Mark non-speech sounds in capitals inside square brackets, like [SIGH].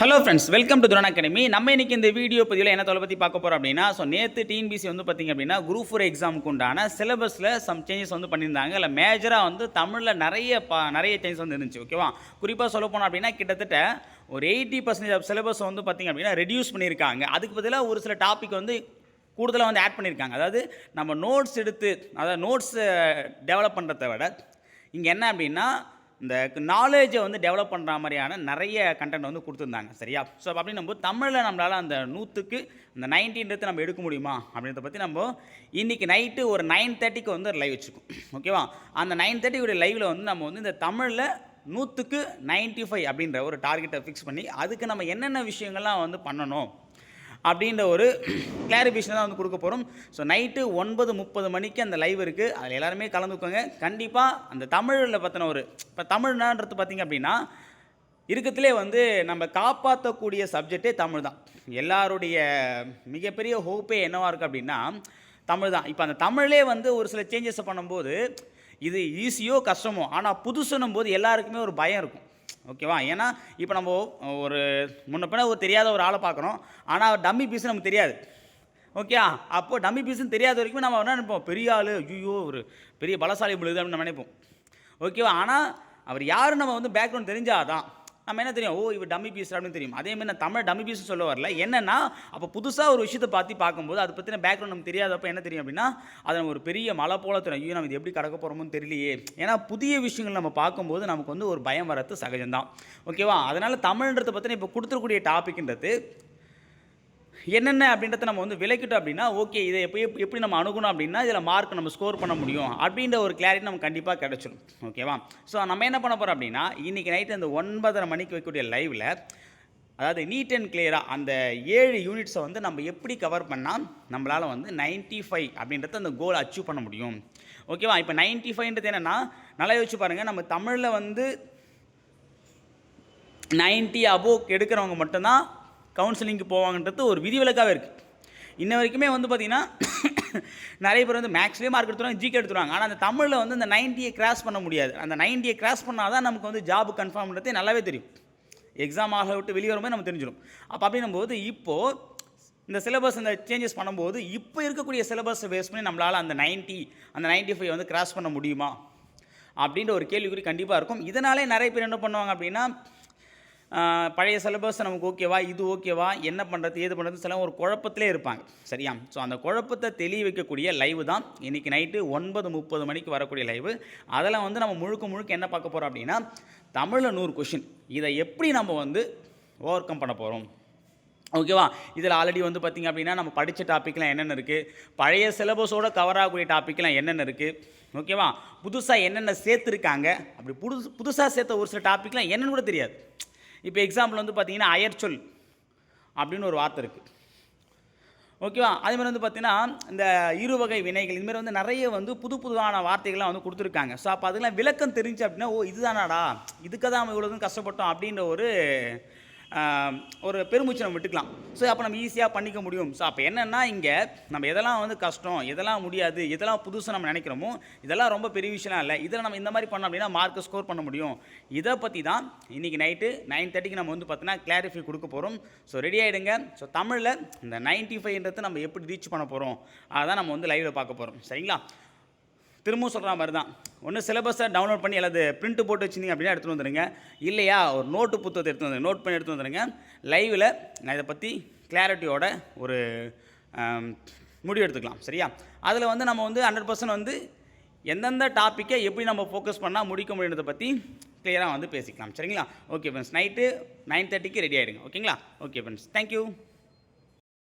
Hello friends welcome to Thuran academy நம்ம இன்னைக்கு இந்த வீடியோ பதிவில் என்ன தொலை பற்றி பார்க்க போகிறோம் அப்படின்னா ஸோ நேற்று டிஎன்பிசி வந்து பார்த்திங்க அப்படின்னா குரூப் ஃபோர் எக்ஸாமுக்கு உண்டான சிலபஸில் சம் சேஞ்சஸ் வந்து பண்ணியிருந்தாங்க. இல்லை மேஜராக வந்து தமிழில் நிறைய பா நிறைய சேஞ்சஸ் வந்து இருந்துச்சு ஓகேவா குறிப்பாக சொல்ல போனோம் அப்படின்னா கிட்டத்தட்ட ஒரு எயிட்டி பர்சன்டேஜ் ஆஃப் சிலபஸ் வந்து பார்த்திங்க அப்படின்னா ரெடியூஸ் பண்ணியிருக்காங்க. அதுக்கு பதிலாக ஒரு சில டாபிக் வந்து கூடுதலாக வந்து ஆட் பண்ணியிருக்காங்க. அதாவது நம்ம நோட்ஸ் எடுத்து அதாவது நோட்ஸ் டெவலப் பண்ணுறத விட இங்கே என்ன அப்படின்னா இந்த நாலேஜை வந்து டெவலப் பண்ணுற மாதிரியான நிறைய கண்டென்ட் வந்து கொடுத்துருந்தாங்க. சரியா? ஸோ அப்படின்னும் போது தமிழில் நம்மளால் அந்த நூற்றுக்கு இந்த நைன்டீன்றது நம்ம எடுக்க முடியுமா? அப்படின்றத பற்றி நம்ம இன்றைக்கி நைட்டு ஒரு நைன் தேர்ட்டிக்கு வந்து லைவ் வச்சுருக்கோம் ஓகேவா அந்த நைன் தேர்ட்டியுடைய லைவில் வந்து நம்ம வந்து இந்த தமிழில் நூற்றுக்கு நைன்ட்டி ஃபைவ் அப்படின்ற ஒரு டார்கெட்டை ஃபிக்ஸ் பண்ணி அதுக்கு நம்ம என்னென்ன விஷயங்கள்லாம் வந்து பண்ணணும்? அப்படின்ற ஒரு கிளாரிஃபிகேஷன் தான் வந்து கொடுக்க போகிறோம் ஸோ நைட்டு ஒன்பது முப்பது மணிக்கு அந்த லைவ் இருக்குது அதில் எல்லாருமே கலந்துக்கோங்க. கண்டிப்பாக அந்த தமிழில் பற்றின ஒரு இப்போ தமிழ்னான்றது பார்த்திங்க அப்படின்னா இருக்கத்திலே வந்து நம்ம காப்பாற்றக்கூடிய சப்ஜெக்டே தமிழ் தான். எல்லாருடைய மிகப்பெரிய ஹோப்பே என்னவாக இருக்குது அப்படின்னா தமிழ் தான். இப்போ அந்த தமிழ்லே வந்து ஒரு சில சேஞ்சஸை பண்ணும்போது இது ஈஸியோ கஷ்டமோ ஆனால் புதுசுன்னும் போது எல்லாருக்குமே ஒரு பயம் இருக்கும். ஓகேவா? ஏன்னா இப்போ நம்ம ஒரு முன்ன பின்ன ஒரு தெரியாத ஒரு ஆளை பார்க்குறோம். ஆனால் டம்மி பீஸ் நமக்கு தெரியாது. ஓகே அப்போது டம்மி பீஸ்னு தெரியாத வரைக்கும் நம்ம என்ன நினைப்போம்? பெரிய ஆள் ஐயோ ஒரு பெரிய பலசாலி பொழுது அப்படின்னு நம்ம நினைப்போம். ஓகேவா? ஆனால் அவர் யாரும் நம்ம வந்து பேக்ரவுண்ட் தெரிஞ்சாதான் நம்ம என்ன தெரியும்? ஓ இவர் டம்மி பீஸ் அப்படின்னு தெரியும். அதே மாதிரி நான் தமிழ் டம்மி பீஸ் சொல்ல வரல. என்னன்னா அப்போ புதுசாக ஒரு விஷயத்தை பார்த்து பார்க்கும்போது அதை பற்றின பேக்ரவுண்ட் நமக்கு தெரியாதப்ப என்ன தெரியும் அப்படின்னா அதை நம்ம ஒரு பெரிய மலை போல தெரியும். ஐயோ நம்ம இது எப்படி கடக்க போகிறோமோன்னு தெரியலையே. ஏன்னா புதிய விஷயங்கள் நம்ம பார்க்கும்போது நமக்கு வந்து ஒரு பயம் வரது சகஜம்தான். ஓகேவா அதனால் தமிழ்ன்றதை பற்றின இப்போ கொடுத்துருக்கூடிய டாபிக்ன்றது என்னென்ன அப்படின்றத நம்ம வந்து விளக்கிட்டோம் அப்படின்னா ஓகே இதை எப்படி எப்படி நம்ம அணுகணும் அப்படின்னா இதில் மார்க் நம்ம ஸ்கோர் பண்ண முடியும் அப்படின்ற ஒரு கிளாரிட்டி நமக்கு கண்டிப்பாக கிடச்சிடும் ஓகேவா ஸோ நம்ம என்ன பண்ண போகிறோம் அப்படின்னா இன்றைக்கி நைட்டு அந்த ஒன்பதரை மணிக்கு வைக்கக்கூடிய லைவில் அதாவது நீட் அண்ட் கிளியராக அந்த ஏழு யூனிட்ஸை வந்து நம்ம எப்படி கவர் பண்ணால் நம்மளால் வந்து நைன்ட்டி ஃபைவ் அப்படின்றத அந்த கோல் அச்சீவ் பண்ண முடியும். ஓகேவா இப்போ நைன்ட்டி ஃபைவ்ன்றது என்னென்னா நல்லா யோசிச்சு பாருங்கள் நம்ம தமிழில் வந்து நைன்ட்டி அபோவ் எடுக்கிறவங்க மட்டும்தான் கவுன்சிலிங்க்கு போவாங்கன்றது ஒரு விதிவிலக்காகவே இருக்குது இன்ன வரைக்குமே வந்து பார்த்திங்கன்னா [COUGHS] நிறைய பேர் வந்து மேக்ஸ்லேயே மார்க் எடுத்துருவாங்க ஜிகே எடுத்துருவாங்க. ஆனால் அந்த தமிழில் வந்து அந்த நைன்ட்டியை கிராஸ் பண்ண முடியாது. அந்த நைன்ட்டியை கிராஸ் பண்ணால் தான் நமக்கு வந்து ஜாப் கன்ஃபார்ம்ன்றதே நல்லாவே தெரியும். எக்ஸாம் ஆக விட்டு வெளியே வரும்போது நம்ம தெரிஞ்சிடும் அப்போ அப்படின்னும் போது இப்போது இந்த சிலபஸ் இந்த சேஞ்சஸ் பண்ணும்போது இப்போ இருக்கக்கூடிய சிலபஸை பேஸ் பண்ணி நம்மளால் அந்த நைன்ட்டி அந்த நைன்ட்டி ஃபைவ் வந்து கிராஸ் பண்ண முடியுமா? அப்படின்ற ஒரு கேள்விக்குறி கண்டிப்பாக இருக்கும். இதனாலே நிறைய பேர் என்ன பண்ணுவாங்க அப்படின்னா பழைய சிலபஸ் நமக்கு ஓகேவா இது ஓகேவா என்ன பண்ணுறது ஏது பண்ணுறது சில ஒரு குழப்பத்திலே இருப்பாங்க. சரியா? ஸோ அந்த குழப்பத்தை தெளிய வைக்கக்கூடிய லைவ் தான் இன்றைக்கி நைட்டு ஒன்பது முப்பது மணிக்கு வரக்கூடிய லைவு அதில் வந்து நம்ம முழுக்க முழுக்க என்ன பார்க்க போகிறோம் அப்படின்னா தமிழில் நூறு கொஷின் இதை எப்படி நம்ம வந்து ஓவர் கம் பண்ண போகிறோம் ஓகேவா இதில் ஆல்ரெடி வந்து பார்த்திங்க அப்படின்னா நம்ம படித்த டாப்பிக்லாம் என்னென்ன இருக்குது பழைய சிலபஸோடு கவர் ஆகக்கூடிய டாப்பிக்லாம் என்னென்ன இருக்குது ஓகேவா புதுசாக என்னென்ன சேர்த்துருக்காங்க? அப்படி புதுசு புதுசாக சேர்த்த ஒரு சில டாப்பிக்லாம் என்னென்னு கூட தெரியாது. இப்போ எக்ஸாம்பிள் வந்து பார்த்தீங்கன்னா அயற்சொல் அப்படின்னு ஒரு வார்த்தை இருக்குது ஓகேவா அதே மாதிரி வந்து பார்த்தீங்கன்னா இந்த இருவகை வினைகள் இதுமாரி வந்து நிறைய வந்து புது புதுவான வார்த்தைகள்லாம் வந்து கொடுத்துருக்காங்க. ஸோ அப்போ அதெல்லாம் விளக்கம் தெரிஞ்சு அப்படின்னா ஓ இதுதானாடா இதுக்கு தான் நம்ம இவ்வளோ கஷ்டப்பட்டோம் அப்படின்ற ஒரு ஒரு பெருமூச்சு நம்ம விட்டுக்கலாம். ஸோ அப்போ நம்ம ஈஸியாக பண்ணிக்க முடியும். ஸோ அப்போ என்னென்னா இங்கே நம்ம எதெல்லாம் வந்து கஷ்டம் எதெல்லாம் முடியாது எதெல்லாம் புதுசாக நம்ம நினைக்கிறோமோ இதெல்லாம் ரொம்ப பெரிய விஷயம்லாம் இல்லை. இதில் நம்ம இந்த மாதிரி பண்ணோம் அப்படின்னா மார்க்கை ஸ்கோர் பண்ண முடியும். இதை பற்றி தான் இன்றைக்கி நைட்டு நைன் தேர்ட்டிக்கு நம்ம வந்து பார்த்தீங்கன்னா கிளாரிஃபை கொடுக்க போகிறோம் ஸோ ரெடி ஆகிடுங்க ஸோ தமிழில் இந்த நைன்ட்டி ஃபைவ்ன்றது நம்ம எப்படி ரீச் பண்ண போகிறோம் அதான் நம்ம வந்து லைவில் பார்க்க போகிறோம் சரிங்களா? திரும்பவும் சொல்கிற மாதிரி தான். ஒன்று சிலபஸை டவுன்லோட் பண்ணி அல்லது பிரிண்ட் போட்டு வச்சிருந்தீங்க அப்படின்னா எடுத்துகிட்டு வந்துடுங்க இல்லையா ஒரு நோட்டு புத்தகத்தை எடுத்து வந்துடுங்க நோட் பண்ணி எடுத்து வந்துடுங்க லைவில் நான் இதை பற்றி கிளாரிட்டியோட ஒரு முடிவு எடுத்துக்கலாம். சரியா? அதில் வந்து நம்ம வந்து ஹண்ட்ரட் பர்சன்ட் வந்து எந்தெந்த டாப்பிக்கை எப்படி நம்ம ஃபோக்கஸ் பண்ணால் முடிக்க முடியுன்றதை பற்றி கிளியராக வந்து பேசிக்கலாம். சரிங்களா? ஓகே ஃப்ரெண்ட்ஸ் நைட்டு நைன் தேர்ட்டிக்கு ரெடி ஆகிடுங்க ஓகேங்களா ஓகே ஃப்ரெண்ட்ஸ் தேங்க்யூ